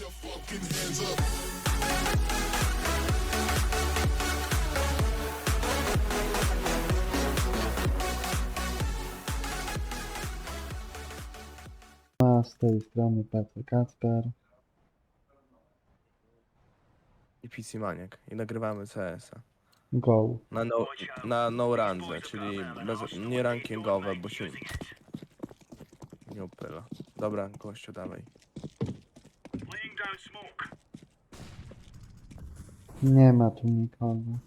A z tej strony Petr Kacper. I PC Maniak. I nagrywamy CS-a. Go. Na no, na no randze, czyli bez, nie rankingowe, bo się nie upyla. Dobra, gościu, dawaj. Nie ma tu nikogo.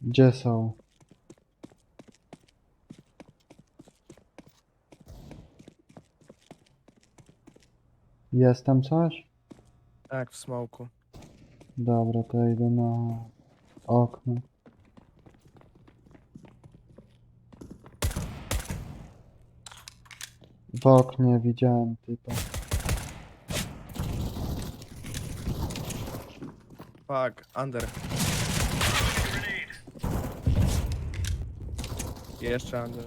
Gdzie są? Jest tam coś? Tak, w smoku. Dobra, to idę na okno. W oknie widziałem typa. Fuck, under. Jeszcze under.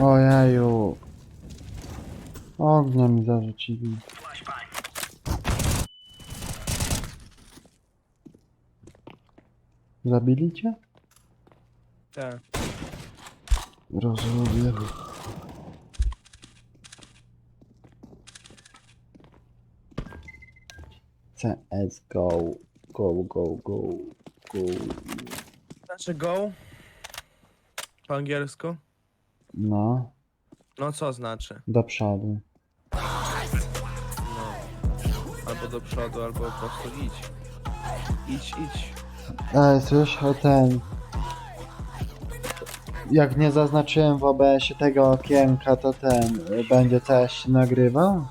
Ojeju. Ognia mi zarzucili. Zabili cię? Tak. Rozumiem. CS go. Go, go, go, go. Znaczy go? Po angielsku? No, No co znaczy? do przodu. No. Albo do przodu, albo po prostu idź. Idź, idź. Ej, słysz o ten. Jak nie zaznaczyłem w OBS-ie tego okienka, to ten. y, Będzie coś nagrywał?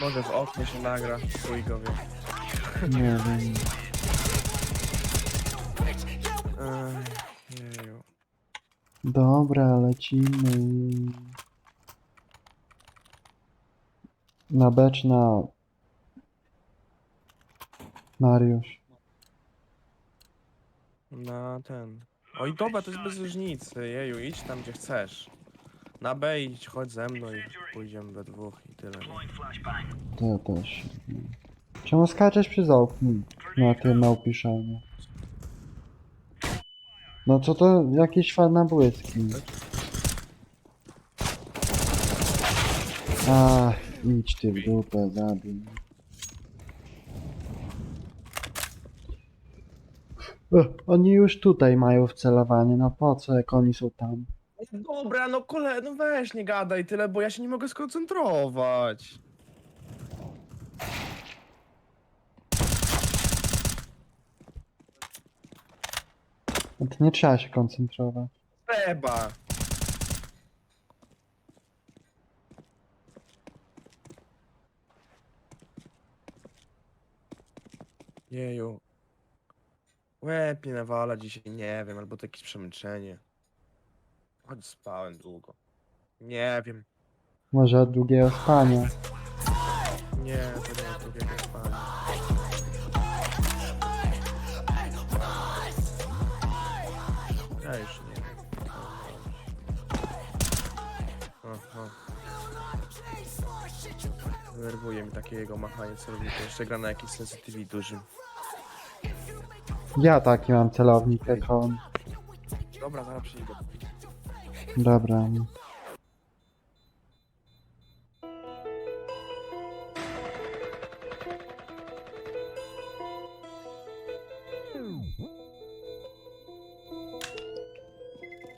Może w oknie się nagra, chuj go wie. Nie wiem. Ech, Jeju. Dobra, lecimy. Na becz na... Mariusz. Na ten. Oj, dobra, to jest bez różnicy. Jeju, idź tam gdzie chcesz. Na B idź, chodź ze mną i pójdziemy we dwóch i tyle. To ja też. Czemu skaczesz przez okno na tym małpiszaniu? No co to jakieś fajne błyski. Ach, idź ty w dupę, zabij. Oni już tutaj mają wcelowanie, no po co jak oni są tam? Dobra, no kole, no weź nie gadaj tyle, bo ja się nie mogę skoncentrować. No To nie trzeba się koncentrować. Trzeba. Jeju. Łeb mnie nawala dzisiaj, nie wiem, albo to jakieś przemęczenie. Choć spałem długo. Nie wiem. Może od długiego spania. Nie, to nie od drugiego spania. Ja już nie wiem. Aha. Denerwuje mi takie jego machanie celownika. Jeszcze gra na jakiś sensitivity dużym. Ja taki mam celownik jak on. Dobra, zaraz przyjdę. Dobra.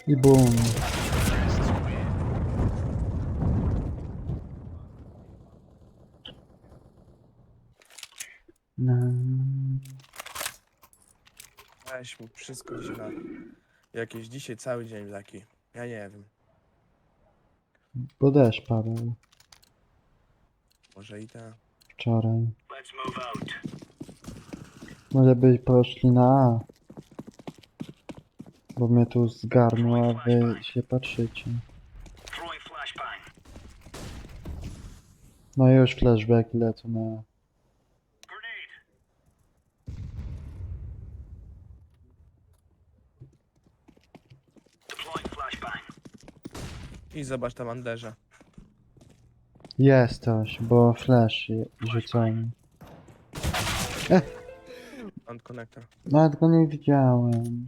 I bum. No. Weź mu wszystko na... Jakieś dzisiaj cały dzień taki. Ja nie wiem. Bo deszcz padał Może i tak. wczoraj. Może byś poszli na A. Bo mnie tu zgarnął, a wy się patrzycie. No i już flashback lecą na A. I zobacz tam Anderza. Jest coś, bo flash je- rzucony. Ant connector. Nawet go nie widziałem.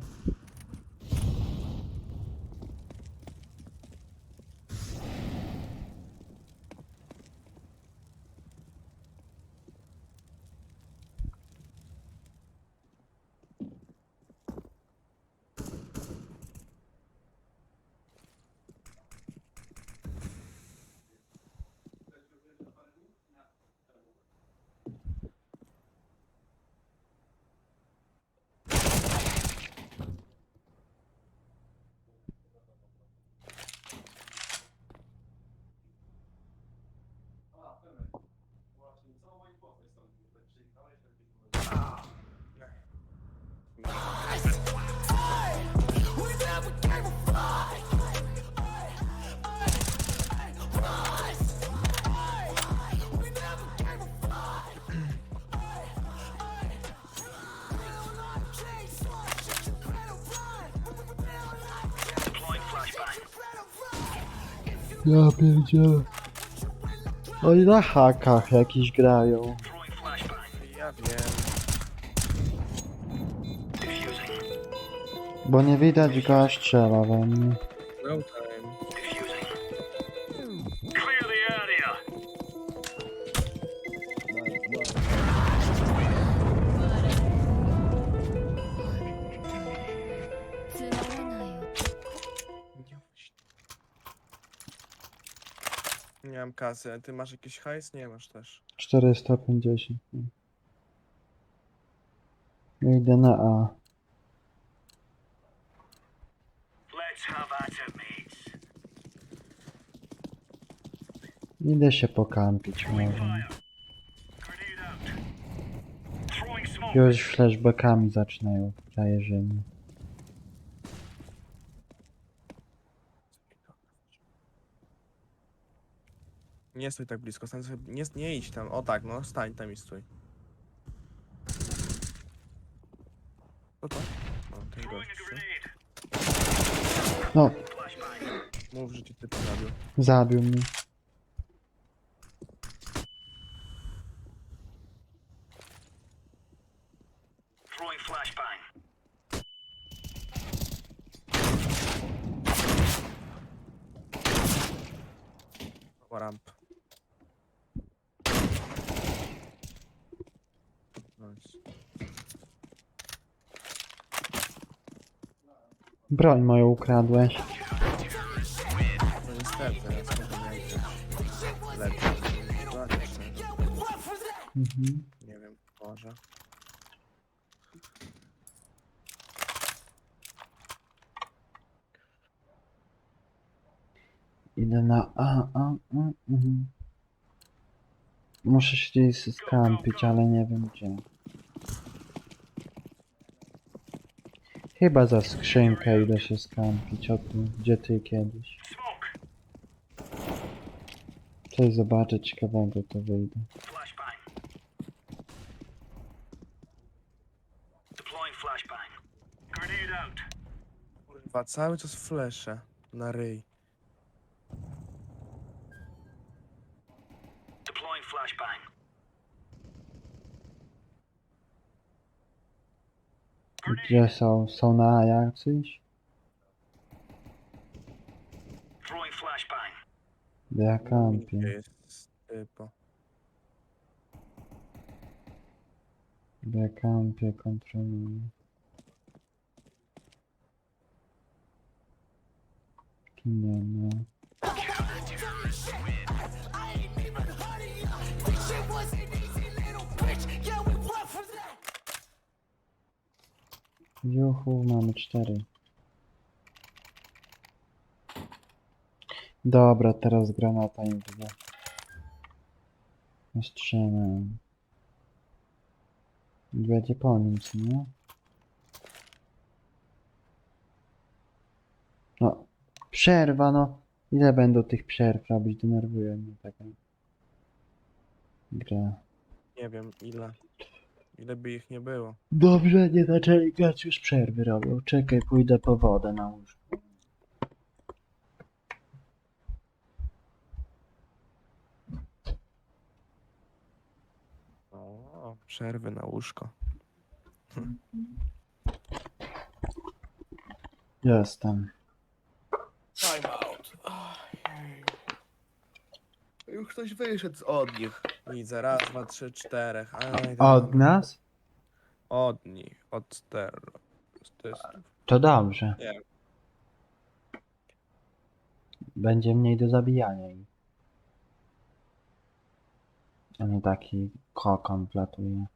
Ja pierdzielę. Oni na hakach jakiś grają. Ja wiem. Bo nie widać go, a strzela we mnie. No kasy, a ty masz jakiś hajs? Nie masz też. 450. Ja Idę na A. Idę się pokampić może. Już flashbackami zaczynają zajeżdżenie. Nie stój tak blisko, stań sobie, nie, nie idź tam. O tak, no stań tam i stój. Co to? O, ten gość. No. Mów, że ci typ zabił. zabił mnie. Broń moją ukradłeś. Niestety, lepiej. Mhm. Nie wiem, może. Idę na A, A, A. Mhm. Muszę się gdzieś skampić, ale nie wiem gdzie. Chyba za skrzynkę idę się skampić, o tu, gdzie ty kiedyś. Coś zobaczę ciekawego, to wyjdę. Kurwa, cały czas flesze na ryj. Gdzie są? Są na A jacyś? Throwing flashbang. Ja Gdzie kampię. jest typo? Ja Juhu, mamy cztery. Dobra, teraz granata im wyda. Strzelałem. Będzie po nim, co nie? No, przerwa, no. Ile będą tych przerw robić? Denerwuje mnie taka gra. Nie wiem ile. Ile by ich nie było. Dobrze, nie zaczęli grać, już przerwy robią. Czekaj, pójdę po wodę na łóżko. O, przerwy na łóżko. Jestem. Time out. Ojej. Już ktoś wyszedł z od nich. Widzę, raz, dwa, trzy, czterech. Aj, Od nas? Od nich, od terrorystów. To dobrze. Nie. Będzie mniej do zabijania ich. A nie taki kokon wlatuje.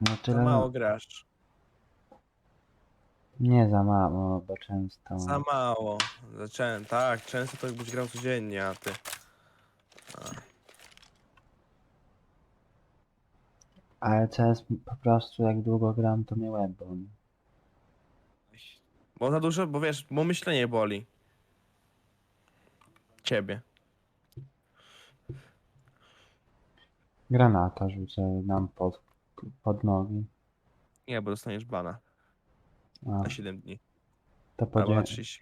No Za tyle. mało grasz. Nie za mało, bo często. Za mało. Zacząłem, tak, często to byś grał codziennie, a ty. Ale CS po prostu jak długo gram, to mnie łeb boli. Bo za dużo, bo wiesz, bo myślenie boli. Ciebie. Granata rzucę nam pod, pod nogi. Nie, bo dostaniesz bana A, na 7 dni. to Albo na podzie 30.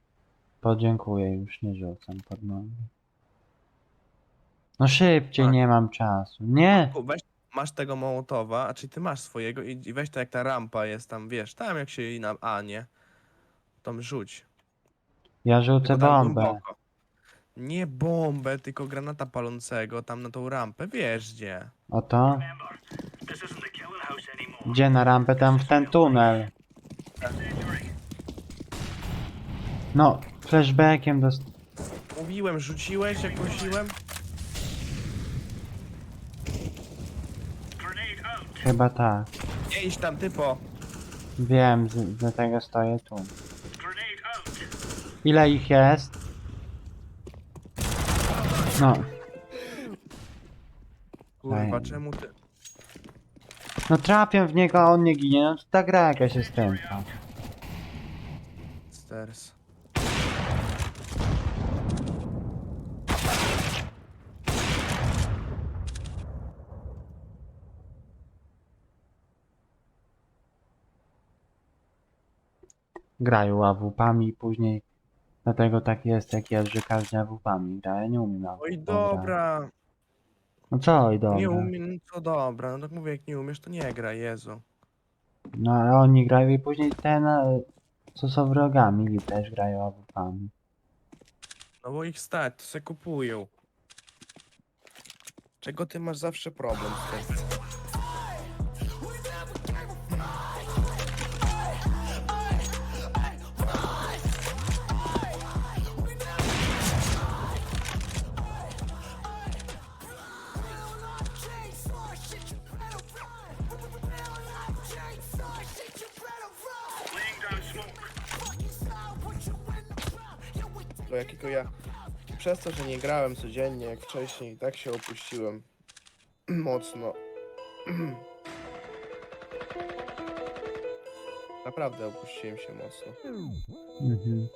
podziękuję, już nie rzucam pod nogi. No szybciej, Tak. nie mam czasu. Nie! Ku, Weź, masz tego Mołotowa, a czy ty masz swojego i, i weź to jak ta rampa jest tam, wiesz, tam jak się i na A, nie? Tam rzuć. Ja rzucę Tylko tam bombę. głęboko. Nie bombę, tylko granata palącego tam na tą rampę, wiesz gdzie. House anymore. Gdzie na rampę? Tam w ten tunel. No, flashbackiem dost... Mówiłem, rzuciłeś jak prosiłem? Grenade out. Chyba tak. Nie idź tam, typo. Wiem, z- dlatego stoję tu. Ile ich jest? No, Kurwa, Fajnie. czemu ty... no trafię w niego, a on nie ginie. No to ta gra jakaś jest tępa. Sters. Grają AWP-ami i później dlatego tak jest jak jest, że każdy AWP-ami gra. Ja nie umiem AWP Oj, dobra. No co, oj dobra. Nie umiem, no to dobra. No tak mówię, jak nie umiesz, to nie gra, Jezu. No ale oni grają i później ten, e, co są wrogami, też grają AWP-ami. No bo ich stać, to se kupują. Czego ty masz zawsze problem z tym? Bo jakiego ja... Przez to, że nie grałem codziennie jak wcześniej, tak się opuściłem. Mocno. Naprawdę opuściłem się mocno. Mhm.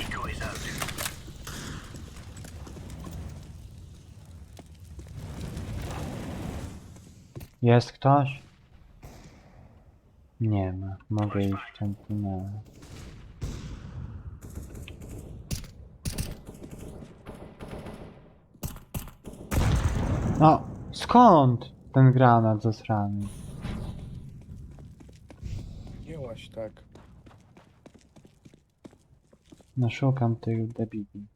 Eco is out. Jest ktoś? Nie ma. Mogę iść w ten No, skąd ten granat zasrany? Jełaś tak. No szukam tych debili.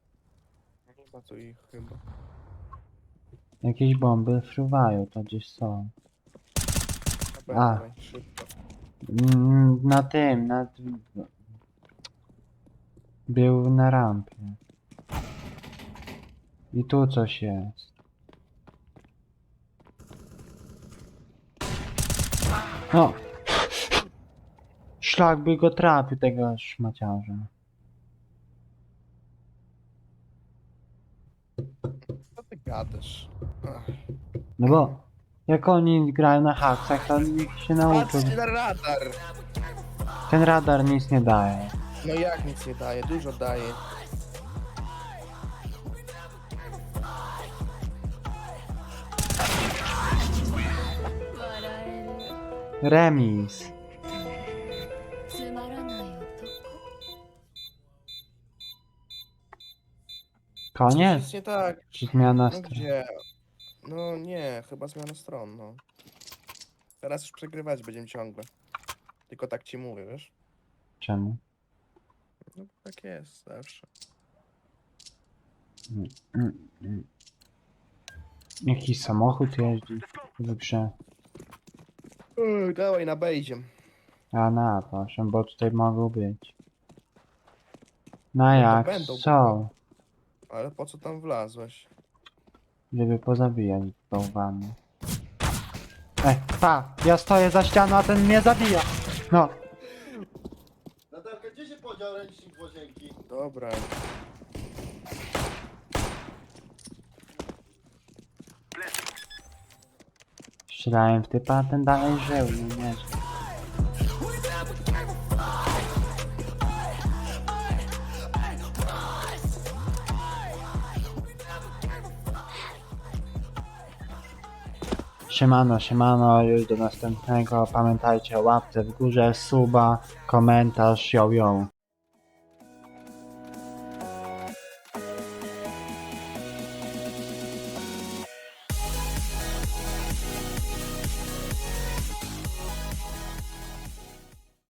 Nie ma tu ich chyba. Jakieś bomby fruwają, to gdzieś są. A. szybko. Mm, Na tym, na... Był na rampie. I tu coś jest. No! Szlak by go trafił, tego szmaciarza. Co ty gadasz? Ach. No bo jak oni grają na haksach, to niech się nauczą. Patrzcie na radar! Ten radar nic nie daje. No jak nic nie daje, dużo daje. Remis. Koniec? Nie tak. Czy zmiana No stron? gdzie? No nie, chyba zmiana stron, no. Teraz już przegrywać będziemy ciągle. Tylko tak ci mówię, wiesz? Czemu? No tak jest zawsze. Mm, mm, mm. Jakiś samochód jeździ. Dobrze. Uy, dawaj na bejdzie. A na, proszę, bo tutaj mogą być. No to jak będą, są, Ale po co tam wlazłeś? żeby pozabijać bałwany. Ej, pa, ja stoję za ścianą, a ten mnie zabija. No, Natalka, gdzie się podział ręcznik w łazienki? Dobra. Strzelałem w typa, a ten dalej żył, no nie żył. Siemano, siemano, już do następnego. Pamiętajcie o łapce w górze, suba, komentarz, ją ją.